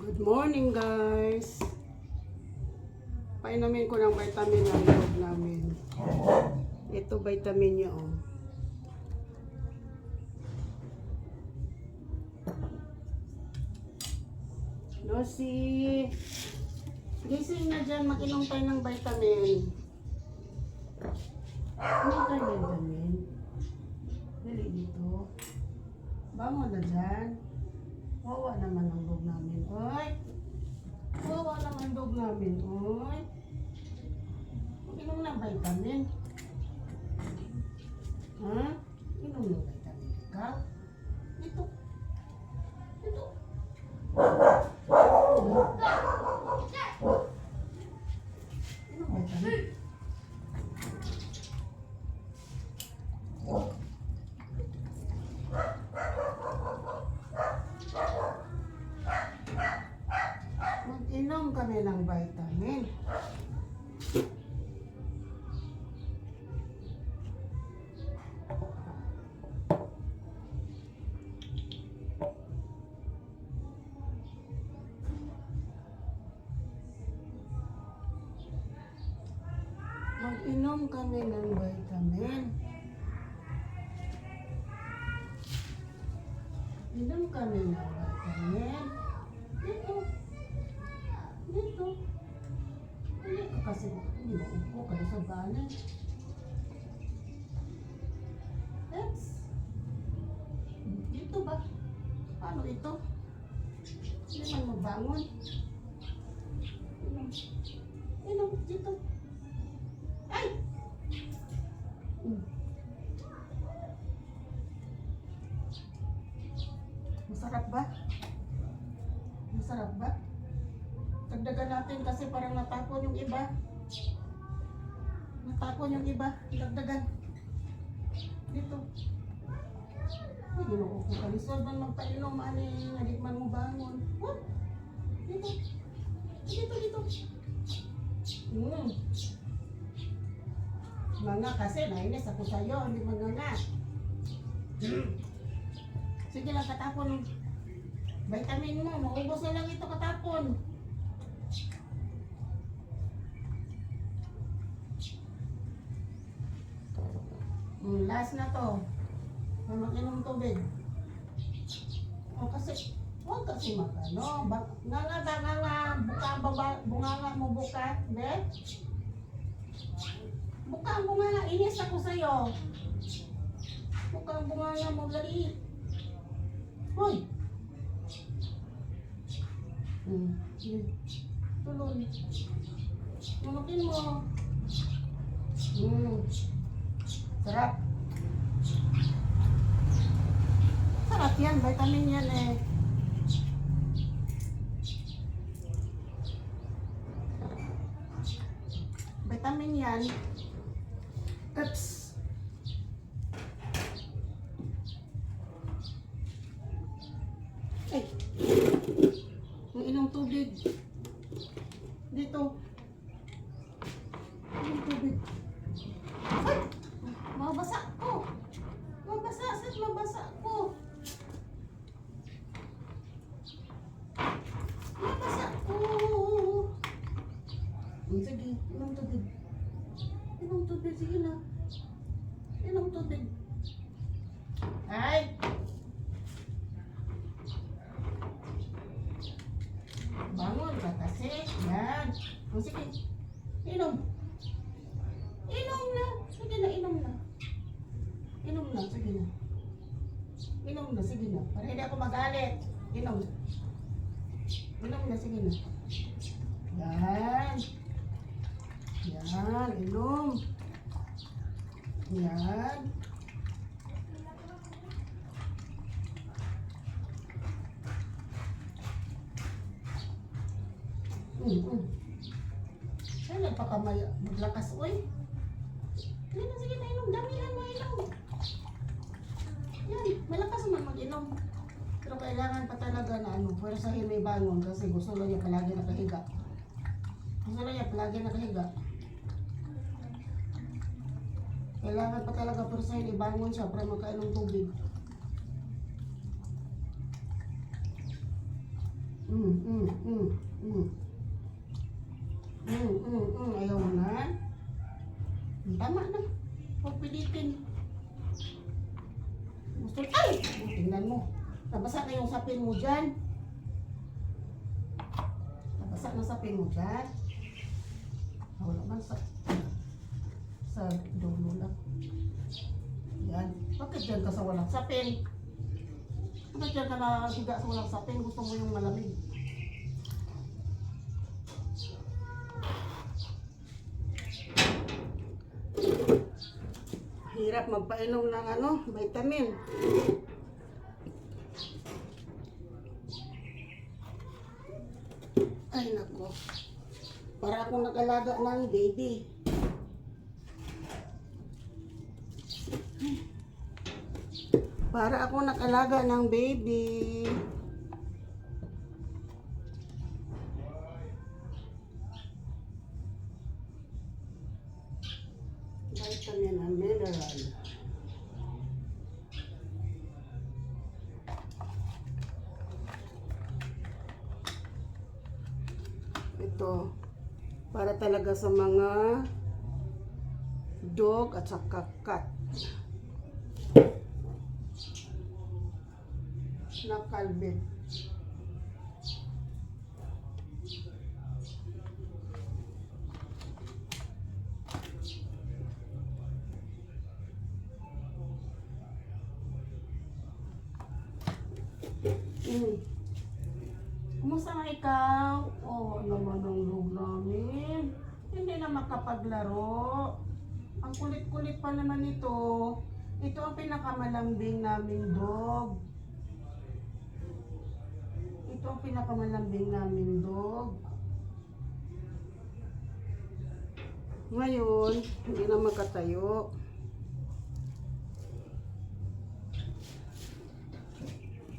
Good morning guys. Painumin ko ng vitamin ang dog namin. Ito vitamin niya oh. Lucy! Gising na dyan, makinom tayo ng vitamin. Ano tayo vitamin? Dali dito. Bango na dyan. Wawa naman ang dog namin. Oy! Wawa naman ang dog namin. Oy! Inom ng vitamin. Ha? Inom ng vitamin. Ikaw? Mag-inom kami ng vitamin. Inom kami ng vitamin. Dito. Dito. Hindi ka kasi, hindi mo upo ka sa banan. Eps. Dito ba? Paano ito? Hindi man mabangon. Ginoo ko kalisod man magpainom ani nga di man mo bangon. What? Dito. Dito, dito. Hmm. Mga kasi nainis ako sa'yo, hindi mga nga. Sige lang katapon. Vitamin mo, maubos na lang ito katapon. Mm, last na to. May mag-inom tubig. O kasi, huwag kasi magano. Nga nga ba, nga nga, buka, baba, bunga nga mo bukat, be? Buka ang bunga nga, inis ako sa'yo. Buka ang bunga nga mo, lali. Hoy! Hmm. Tuloy. Manukin mo. Hmm. Sarap. Sarap yan, vitamin yan eh. Vitamin yan. Oops. Ay. Ang ilang tubig. Dito. Ilang tubig. Ay! Mabasa ko. Mabasa. Saan mabasa ko? Mabasa ko. Hmm, Sige, ilang tubig. Ilang tubig. Sige na. Ilang tubig. Ay! Bangon ka kasi. Yan. O sige. Inom. Inom na. Sige na, inom na. Inom na, sige na. Inom na, sige na. Para hindi ako magalit. Inom. Inom na, sige na. Yan. Yan, inom. Yan. Mm -mm. Ay, nagpakamaya. Maglakas, uy. Na, sige na, inom. Damihan mo, inom. Yan, malakas naman mag-inom. Pero kailangan pa talaga na ano, pwersahin may bangon kasi gusto lang niya palagi nakahiga. Gusto lang niya palagi nakahiga. Kailangan pa talaga pwersahin ibangon siya para magkainom tubig. Mm, mm, mm. Mm, mm, mm. Ayaw mo na. Tama na. Huwag pilitin. Gusto, ay! Tingnan mo. Nabasa na yung sapin mo dyan. Nabasa na sapin mo dyan. Wala man sa sa dulo lang. Yan. Bakit dyan ka sa walang sapin? Bakit dyan ka na higa sa walang sapin? Gusto mo yung malamig. Hirap magpainom ng ano, vitamin. Nag-alaga ng baby. Para ako nag-alaga ng baby. Vitamin and mineral. Ito, para talaga sa mga dog at saka cat. Na kalbit. Mm. Kumusta nga ikaw? Oo naman ang loob namin. Hindi na makapaglaro. Ang kulit-kulit pa naman ito. Ito ang pinakamalambing naming dog. Ito ang pinakamalambing naming dog. Ngayon, hindi na makatayo.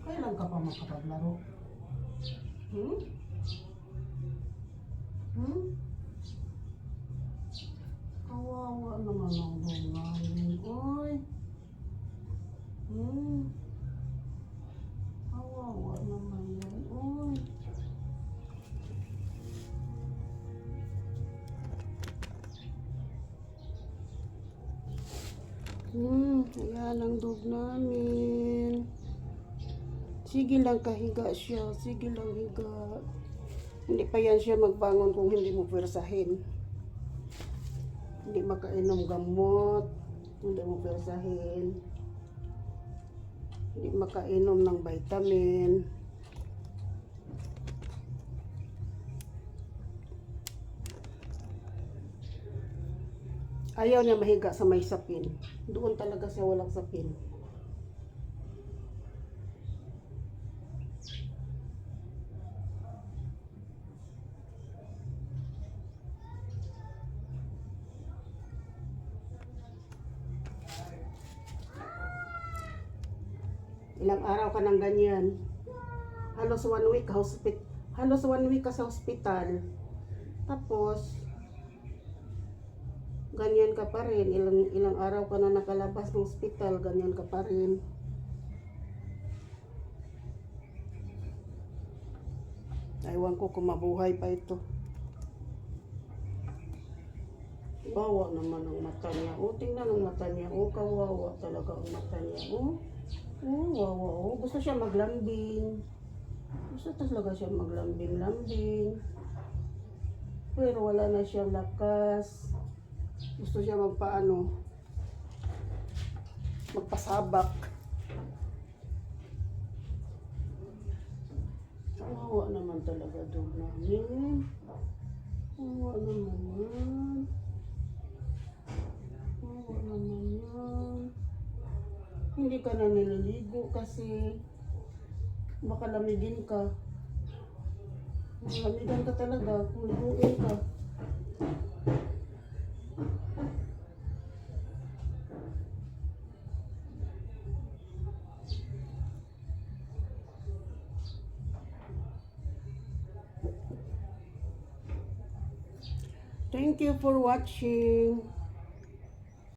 Kailan ka pa makapaglaro? Hmm? Hmm? Kawawa naman ang bungahin. Oy. Hmm. Kawawa naman yan. Oy. Hmm, ayan ang dog namin. Sige lang kahiga siya. Sige lang higa. Hindi pa yan siya magbangon kung hindi mo pwersahin. Hindi makainom gamot. Hindi mo pwersahin. Hindi makainom ng vitamin. Ayaw niya mahiga sa may sapin. Doon talaga siya walang sapin. Ilang araw ka ng ganyan. Halos one week ka hospit halos one week ka sa hospital. Tapos ganyan ka pa rin. Ilang ilang araw ka na nakalabas ng hospital, ganyan ka pa rin. Aywan ko kung mabuhay pa ito. Bawa naman ang mata niya. O, tingnan ang mata niya. O, kawawa talaga ang mata niya. O, Oh, wow, wow. Gusto siya maglambing. Gusto talaga siya maglambing-lambing. Pero wala na siyang lakas. Gusto siya magpaano. Magpasabak. Kawawa naman talaga dog namin. Kawawa naman yan. Kawawa naman yan. Hindi ka na nililigo kasi baka lamigin ka. Lamigan ka talaga kung liguin ka. Thank you for watching.